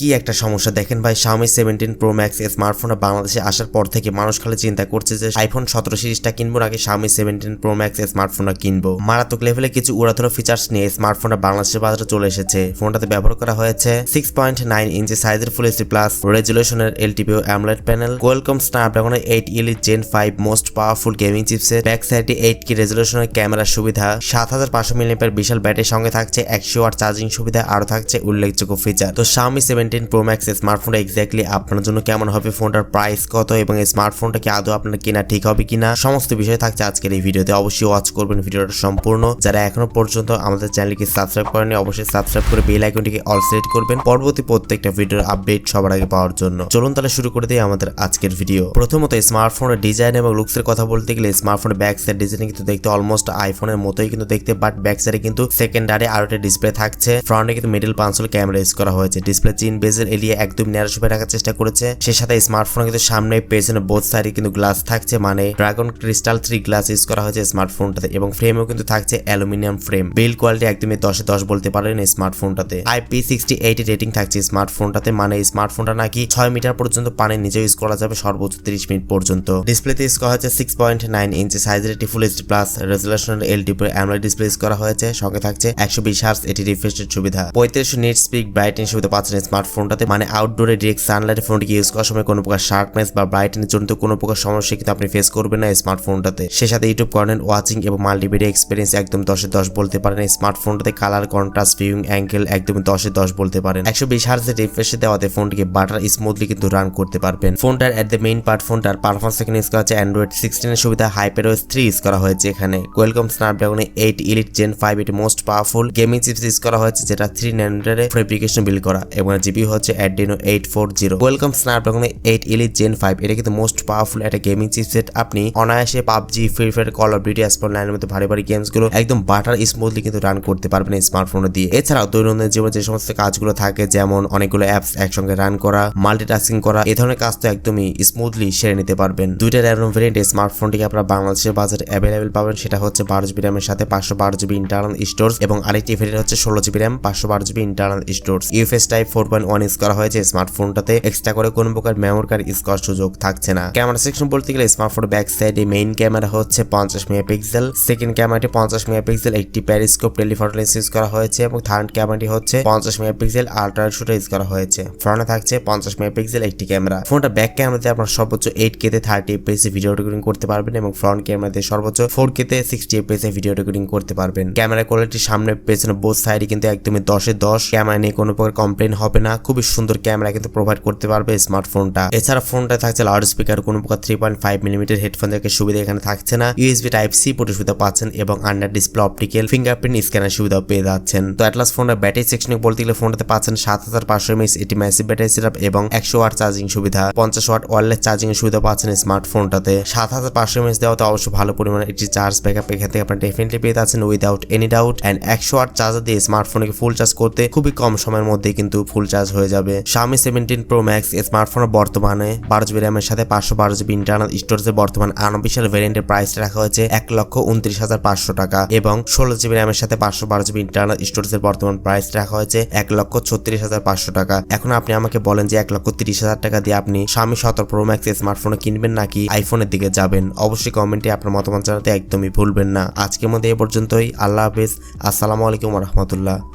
কি একটা সমস্যা? দেখেন ভাই, Xiaomi 17 Pro Max স্মার্টফোনটা বাংলাদেশে আসার পর থেকে মানুষ খালি চিন্তা করছে যে আইফোন সতেরো সিরিজটা কিনবো নাকি Xiaomi 17 Pro Max স্মার্টফোনটা কিনবো? মারাত্মক লেভেলে কিছু উড়াধুরা ফিচার্স নিয়ে স্মার্টফোনটা বাংলাদেশের বাজারে চলে এসেছে। ফোনটাতে ব্যবহার করা হয়েছে সিক্স পয়েন্ট নাইন ইঞ্চি সাইজের ফুল এইচডি প্লাস রেজুলেশনের LTPO AMOLED panel Qualcomm স্ন্যাপড্রাগনের eight elite gen five most powerful gaming চিপসের ব্যাক সাইডে এইট কি রেজুলেশনের ক্যামেরার সুবিধা, সাত হাজার পাঁচশো মিলিমিটার বিশাল ব্যাটারির সঙ্গে থাকছে একশো ওয়াট চার্জিং সুবিধা, আরও থাকছে উল্লেখযোগ্য ফিচার তো Xiaomi 17 Pro Max স্মার্টফোনটা এক্স্যাক্টলি আপনার জন্য কেমন হবে ফোনটার প্রাইস কত এবং স্মার্টফোনটা কি আদৌ আপনার কেনা ঠিক হবে কিনা, সমস্ত বিষয় থাকছে আজকের এই ভিডিওতে অবশ্যই ওয়াচ করবেন ভিডিওটা সম্পূর্ণ। যারা এখনও পর্যন্ত আমাদের চ্যানেলকে সাবস্ক্রাইব করেনি অবশ্যই সাবস্ক্রাইব করে বেল আইকনটিকে অল সিলেক্ট করবেন। পরবর্তী প্রত্যেকটা ভিডিওর আপডেট সবার আগে পাওয়ার জন্য। চলুন তাহলে শুরু করে দিই আমাদের আজকের ভিডিও প্রথমত স্মার্টফোনের ডিজাইন এবং লুকসের কথা বলতে গেলে স্মার্টফোনের ব্যাক সাইড ডিজাইন কিন্তু দেখতে অলমোস্ট আইফোনের মতোই কিন্তু দেখতে বাট ব্যাক সাইডে কিন্তু সেকেন্ডারি আরও একটা ডিসপ্লে থাকছে। ফ্রন্টে কিন্তু মিডল পাঁচশোল ক্যামেরা ইউজ করা হয়েছে। ডিসপ্লে চিন বেজের এলিয়ে একদম ন্যারো শুভে রাখার চেষ্টা করেছে। সে সাথে স্মার্টফোনে কিন্তু সামনে পেছনে বোথ সাইডে কিন্তু গ্লাস থাকছে মানে dragon crystal three glass use করা হয়েছে স্মার্টফোনটাতে এবং ফ্রেমও কিন্তু থাকছে অ্যালুমিনিয়াম ফ্রেম। বিল কোয়ালিটি একদমই দশে দশ বলতে পারেন স্মার্টফোনটাতে। আইপি সিক্সটি এইট রেটিং থাকছে স্মার্টফোনটাতে মানে স্মার্টফোনটা নাকি ছয় মিটার পর্যন্ত পানির নিচে ইউজ করা যাবে সর্বোচ্চ তিরিশ মিনিট পর্যন্ত। ডিসপ্লেতে ইউজ করা হয়েছে সিক্স পয়েন্ট নাইন ইঞ্চি সাইজের একটি ফুল এইচডি প্লাস রেজুলেশনের এলডিপি অ্যামোলেড ডিসপ্লে ইউজ করা হয়েছে। সঙ্গে থাকছে একশো বিশ হার্স এটি রিফ্রেশের সুবিধা। পঁয়ত্রিশশো নিট স্পিক ব্রাইটনেস সুবিধা পাচ্ছেন স্মার্টফোনটাতে মানে আউটডোরে ডিরেক্ট সানলাইট ফোনটিকে ইউজ করার সময় কোনো প্রকার শার্পনেস বা ব্রাইটনেস জনিত কোনো প্রকার সমস্যা কিন্তু আপনি ফেস করবেন না স্মার্টফোনটাতে সে সাথে ইউটিউব কন্টেন্ট ওয়াচিং এবং মাল্টিমিডিয়া এক্সপিরিয়েন্স একদম দশে দশ বলতে পারেন। স্মার্টফোনটাতে কালার কন্ট্রাস্ট ভিউইং অ্যাঙ্গেল একদম দশে দশ বলতে পারেন। একশো বিশ হার্সের রিফ্রেশে দেওয়াতে ফোনটিকে বাটার স্মুথলি কিন্তু রান করতে পারবেন। ফোনটার এট দ্য মেইন পার্ট ফোনটার পারফরমেন্স এখানে ইউজ করা হচ্ছে অ্যান্ড্রয়েড সিক্সটিনের সুবিধা হাইপেরওয়েস থ্রি ইউজ করা হয়েছে এখানে। কোয়েলকম স্ন্যাপড্রাগনে এইট ইলিট জেন ফাইভ এটি most powerful gaming chips use করা হয়েছে, যেটা থ্রি ন্যানোমিটারে ফেব্রিকেশন বিল করা এবং জিবি হচ্ছে Adreno eight four zero Qualcomm স্ন্যাপড্রাগনে eight elite gen five এটা কিন্তু মোস্ট পাওয়ারফুল একটা গেমিং চিপসেট আপনি অনায়াসে PUBG free fire call of duty Asphalt লাইনের মতো ভারী ভারী গেমসগুলো একদম বাটার স্মুথলি কিন্তু রান করতে পারবেন এই স্মার্টফোনে দিয়ে। এছাড়াও দৈনন্দিন জীবনে যে সমস্ত কাজগুলো থাকে, যেমন অনেকগুলো অ্যাপস একসঙ্গে রান করা মাল্টিটাস্কিং করা, এ ধরনের কাজ তো একদমই স্মুথলি সেরে নিতে পারবেন। দুইটা র্যাম ভেরিয়েন্ট স্মার্টফোনটিকে আপনারা বাংলাদেশের বাজারে অ্যাভেলেবেল পাবেন। সেটা হচ্ছে বারো জিবি র্যামের সাথে পাঁচশো বারো জিবি ইন্টারনাল স্টোর এবং আরেকটি ভেরিয়েন্ট হচ্ছে ষোলো জিবি র্যাম পাঁচশো বারো GB internal storage UFS type four point one use করা হয়েছে স্মার্টফোনটাতে এক্সট্রা করে কোনো প্রকার মেমোরি কার্ড ইউজ করার সুযোগ থাকছে না। ক্যামেরা সেকশন বলতে গেলে স্মার্টফোনের ব্যাক সাইডে মেইন ক্যামেরা হচ্ছে পঞ্চাশ মেগাপিক্সেল সেকেন্ড ক্যামেরাটি পঞ্চাশ মেগাপিক্সেল একটি প্যারিস্কোপ টেলিফটো লেন্স ইউজ করা হয়েছে এবং থার্ড ক্যামেরাটি হচ্ছে পঞ্চাশ মেগাপিক্সেল আল্ট্রা শুটার ইউজ করা হয়েছে। ফ্রন্টে থাকছে পঞ্চাশ মেগাপিক্সেল একটি ক্যামেরা ফোনটা ব্যাক ক্যামেরাতে আপনার সর্বোচ্চ এইট কেতে থার্টি এফপিএস ভিডিও রেকর্ডিং করতে পারবেন এবং ফ্রন্ট ক্যামেরাতে সর্বোচ্চ ফোর কেতে সিক্সটি এফপিএস ভিডিও রেকর্ডিং করতে পারবেন। ক্যামেরা কোয়ালিটি সামনে পেছনে বোথ সাইডে কিন্তু একদমই দশে দশ। ক্যামেরা নিয়ে কোনো প্রকার কমপ্লেন হবে না। খুবই সুন্দর ক্যামেরা কিন্তু প্রোভাইড করতে পারবে স্মার্টফোনটা এছাড়া ফোনটা থাকছে লাউড স্পিকার কোনো প্রকার three point five millimetre headphone থেকে সুবিধা এখানে থাকছে না। ইউএসবি টাইপ সি পোর্টের সুবিধা পাচ্ছেন এবং under display optical fingerprint scanner সুবিধা পেয়ে যাচ্ছেন। তো অ্যাটলাস ফোনের ব্যাটারি সেকশনে বলতে গেলে ফোনটাতে পাচ্ছেন সাত হাজার পাঁচশো এমএস এটি ম্যাসিভ ব্যাটারি সেটআপ এবং একশো ওয়াট চার্জিং সুবিধা। পঞ্চাশ ওয়াট ওয়ারলেস চার্জিং এর সুবিধা পাচ্ছেন স্মার্টফোনটাতে সাত হাজার পাঁচশো এমএস দেওয়া তো অবশ্যই ভালো পরিমাণে একটি চার্জ ব্যাকআপ এখান থেকে আপনার ডেফিনেটলি পেয়ে যাচ্ছেন উইদাউট এনি ডাউট অ্যান্ড একশো ওয়াট চার্জার দিয়ে স্মার্টফোনকে ফুল চার্জ করতে খুবই কম সময়ের মধ্যে কিন্তু ফুল চার্জ হয়ে যাবে। Xiaomi 17 Pro Max স্মার্টফোনের বর্তমানে বারো জিবি র্যামের সাথে পাঁচশো বারো জিবি ইন্টারনাল স্টোরেজের বর্তমান আনঅফিসিয়াল ভেরিয়েন্টের প্রাইস রাখা হয়েছে এক লক্ষ উনত্রিশ হাজার পাঁচশো টাকা এবং ষোলো জিবি র্যামের সাথে পাঁচশো বারো জিবি ইন্টারনাল স্টোরেজের বর্তমান প্রাইস রাখা হয়েছে এক লক্ষ ছত্রিশ হাজার পাঁচশো টাকা। এখন আপনি আমাকে বলেন যে এক লক্ষ তিরিশ হাজার টাকা দিয়ে আপনি স্বামী সতেরো প্রো ম্যাক্স স্মার্টফোন কিনবেন নাকি আইফোনের দিকে যাবেন? অবশ্যই কমেন্টে আপনার মতামত জানাতে একদমই ভুলবেন না। আজকের মধ্যে এ পর্যন্তই। আল্লাহ হাফিজ। আসসালামু আলাইকুম রহমতুল্লাহ।